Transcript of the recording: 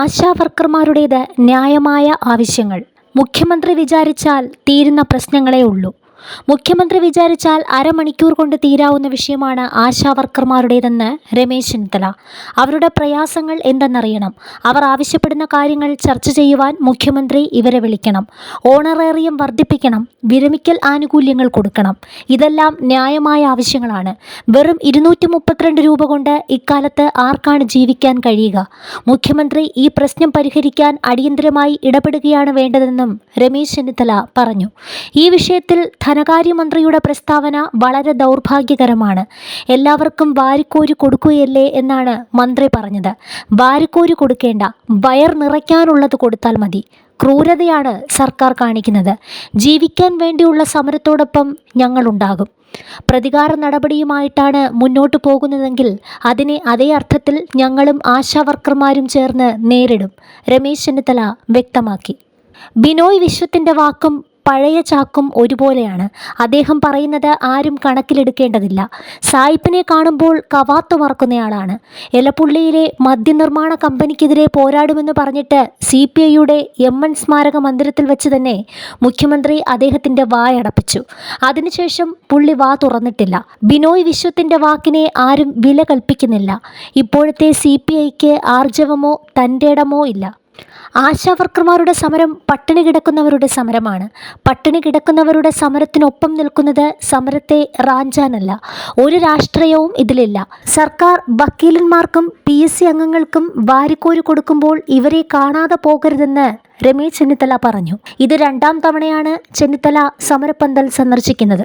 ആശാവർക്കർമാരുടേത് ന്യായമായ ആവശ്യങ്ങൾ. മുഖ്യമന്ത്രി വിചാരിച്ചാൽ തീരുന്ന പ്രശ്നങ്ങളേ ഉള്ളൂ. മുഖ്യമന്ത്രി വിചാരിച്ചാൽ അരമണിക്കൂർ കൊണ്ട് തീരാവുന്ന വിഷയമാണ് ആശാവർക്കർമാരുടേതെന്ന് രമേശ് ചെന്നിത്തല. അവരുടെ പ്രയാസങ്ങൾ എന്തെന്നറിയണം. അവർ ആവശ്യപ്പെടുന്ന കാര്യങ്ങൾ ചർച്ച ചെയ്യുവാൻ മുഖ്യമന്ത്രി ഇവരെ വിളിക്കണം. ഓണറേറിയം വർദ്ധിപ്പിക്കണം. വിരമിക്കൽ ആനുകൂല്യങ്ങൾ കൊടുക്കണം. ഇതെല്ലാം ന്യായമായ ആവശ്യങ്ങളാണ്. വെറും ഇരുന്നൂറ്റി മുപ്പത്തിരണ്ട് രൂപ കൊണ്ട് ഇക്കാലത്ത് ആർക്കാണ് ജീവിക്കാൻ കഴിയുക? മുഖ്യമന്ത്രി ഈ പ്രശ്നം പരിഹരിക്കാൻ അടിയന്തരമായി ഇടപെടുകയാണ് വേണ്ടതെന്നും രമേശ് ചെന്നിത്തല പറഞ്ഞു. ഈ വിഷയത്തിൽ ധനകാര്യമന്ത്രിയുടെ പ്രസ്താവന വളരെ ദൗർഭാഗ്യകരമാണ്. എല്ലാവർക്കും വാരിക്കോരി കൊടുക്കുകയല്ലേ എന്നാണ് മന്ത്രി പറഞ്ഞത്. വാരിക്കോരി കൊടുക്കേണ്ട വയർ നിറയ്ക്കാനുള്ളത് കൊടുത്താൽ മതി. ക്രൂരതയാണ് സർക്കാർ കാണിക്കുന്നത്. ജീവിക്കാൻ വേണ്ടിയുള്ള സമരത്തോടൊപ്പം ഞങ്ങളുണ്ടാകും. പ്രതികാര നടപടിയുമായിട്ടാണ് മുന്നോട്ട് പോകുന്നതെങ്കിൽ അതിനെ അതേ അർത്ഥത്തിൽ ഞങ്ങളും ആശാവർക്കർമാരും ചേർന്ന് നേരിടും. രമേശ് ചെന്നിത്തല വ്യക്തമാക്കി. ബിനോയ് വിശ്വത്തിന്റെ വാക്കും പഴയ ചാക്കും ഒരുപോലെയാണ്. അദ്ദേഹം പറയുന്നത് ആരും കണക്കിലെടുക്കേണ്ടതില്ല. സായിപ്പിനെ കാണുമ്പോൾ കവാത്ത് മറക്കുന്നയാളാണ്. എലപ്പുള്ളിയിലെ മദ്യനിർമ്മാണ കമ്പനിക്കെതിരെ പോരാടുമെന്ന് പറഞ്ഞിട്ട് സി പി ഐയുടെ എം എൻ സ്മാരക മന്ദിരത്തിൽ വെച്ച് തന്നെ മുഖ്യമന്ത്രി അദ്ദേഹത്തിന്റെ വായടപ്പിച്ചു അതിനുശേഷം പുള്ളി വാ തുറന്നിട്ടില്ല. ബിനോയ് വിശ്വത്തിന്റെ വാക്കിനെ ആരും വില കൽപ്പിക്കുന്നില്ല. ഇപ്പോഴത്തെ സി പി ഐക്ക് ആർജവമോ തന്റെ ഇടമോ ഇല്ല. ആശാവർക്കർമാരുടെ സമരം പട്ടിണി കിടക്കുന്നവരുടെ സമരമാണ്. പട്ടിണി കിടക്കുന്നവരുടെ സമരത്തിനൊപ്പം നിൽക്കുന്നത് സമരത്തെ റാഞ്ചാനല്ല. ഒരു രാഷ്ട്രീയവും ഇതിലില്ല. സർക്കാർ വക്കീലന്മാർക്കും പി എസ് സി അംഗങ്ങൾക്കും വാരിക്കോരി കൊടുക്കുമ്പോൾ ഇവരെ കാണാതെ പോകരുതെന്ന് രമേശ് ചെന്നിത്തല പറഞ്ഞു. ഇത് രണ്ടാം തവണയാണ് ചെന്നിത്തല സമരപ്പന്തൽ സന്ദർശിക്കുന്നത്.